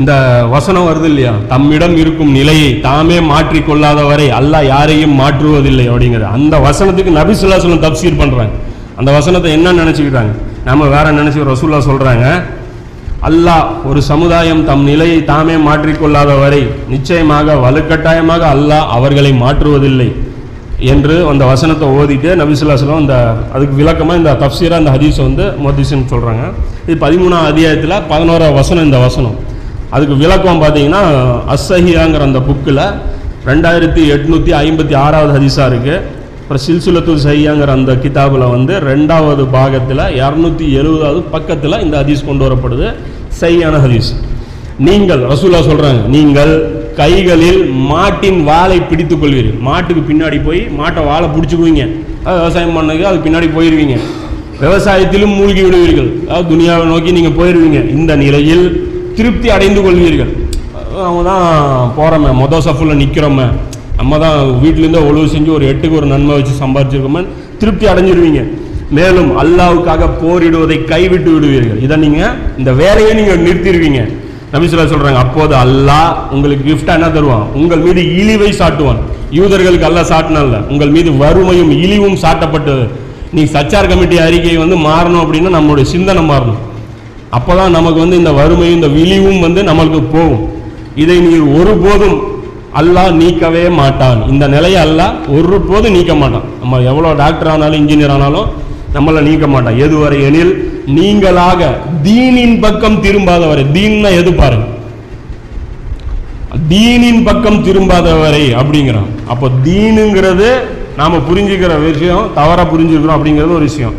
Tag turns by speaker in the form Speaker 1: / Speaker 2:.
Speaker 1: இந்த வசனம் வருது இல்லையா? தம்மிடம் இருக்கும் நிலையை தாமே மாற்றிக்கொள்ளாத வரை அல்லாஹ் யாரையும் மாற்றுவதில்லை அப்படிங்கிறது. அந்த வசனத்துக்கு நபிசுல்லா சொல்லம் தப்சீர் பண்றாங்க. அந்த வசனத்தை என்ன நினைச்சுக்கிட்டாங்க? நம்ம வேற நினைச்சு ரசூல்லா சொல்றாங்க அல்லாஹ் ஒரு சமுதாயம் தம் நிலையை தாமே மாற்றிக்கொள்ளாத வரை நிச்சயமாக வலுக்கட்டாயமாக அல்லாஹ் அவர்களை மாற்றுவதில்லை என்று அந்த வசனத்தை ஓதிட்டு நபிசுல்லாஸ்லாம் இந்த அதுக்கு விளக்கமாக இந்த தப்சீரா இந்த ஹதீஸை வந்து மொதிசுன்னு சொல்கிறாங்க இது பதிமூணாம் அத்தியாயத்தில் பதினோராம் வசனம் இந்த வசனம். அதுக்கு விளக்கம் பார்த்தீங்கன்னா அஸ்ஸஹியாங்கிற அந்த புக்கில் ரெண்டாயிரத்தி எட்நூற்றி ஐம்பத்தி ஆறாவது ஹதீஸாக இருக்குது அப்புறம் சில்சுலத்து சையாங்கிற அந்த கிதாபில் வந்து ரெண்டாவது பாகத்தில் இரநூத்தி எழுபதாவது பக்கத்தில் இந்த ஹதீஸ் கொண்டு வரப்படுது. சையான ஹதீஸ். நீங்கள் ரசூல்லா சொல்கிறாங்க நீங்கள் கைகளில் மாட்டின் வாளை பிடித்து கொள்வீர்கள். மாட்டுக்கு பின்னாடி போய் மாட்டை வாழை பிடிச்சிக்குவீங்க. அதாவது விவசாயம் பண்ணதுக்கு அதுக்கு பின்னாடி போயிடுவீங்க விவசாயத்திலும் மூழ்கி விடுவீர்கள். அதாவது துனியாவை நோக்கி நீங்கள் போயிடுவீங்க இந்த நிலையில் திருப்தி அடைந்து கொள்வீர்கள். அவங்க தான் போகிறோமே மொதல் சஃபில் நிற்கிறோமே நம்ம தான் வீட்டிலேருந்தே ஒழுவு செஞ்சு ஒரு எட்டுக்கு ஒரு நன்மை வச்சு சம்பாதிச்சிருக்கோமே திருப்தி அடைஞ்சிருவீங்க. மேலும் அல்லாவுக்காக போரிடுவதை கைவிட்டு விடுவீர்கள். இதை நீங்கள் இந்த வேலையை நீங்கள் நிறுத்திடுவீங்க நபிசுல்லா சொல்கிறாங்க அப்போது அல்லாஹ் உங்களுக்கு gift என்ன தருவான்? உங்கள் மீது இழிவை சாட்டுவான். யூதர்களுக்கு அல்லாஹ் சாட்டினல்ல உங்கள் மீது வறுமையும் இழிவும் சாட்டப்பட்டது. நீ சச்சார் கமிட்டி அறிக்கை வந்து மாறணும் அப்படின்னா நம்மளுடைய சிந்தனை மாறணும். அப்பதான் நமக்கு வந்து இந்த வறுமையும் இந்த விழிவும் வந்து நம்மளுக்கு போகும். இதை நீர் ஒருபோதும் அல்லாஹ் நீக்கவே மாட்டான். இந்த நிலையை அல்லாஹ் ஒருபோதும் நீக்க மாட்டான். நம்ம எவ்வளோ டாக்டர் ஆனாலும் இன்ஜினியர் ஆனாலும் நம்மளை நீக்க மாட்டான். எதுவரை எனில் நீங்களாக தீனின் பக்கம் திரும்பாதவரை தீன்னா எது பாருங்க தீனின் பக்கம் திரும்பாதவரை அப்படிங்கிறான். அப்போ தீனுங்கிறது நாம புரிஞ்சுக்கிற விஷயம் தவறா புரிஞ்சுக்கிறோம் அப்படிங்கிறது ஒரு விஷயம்.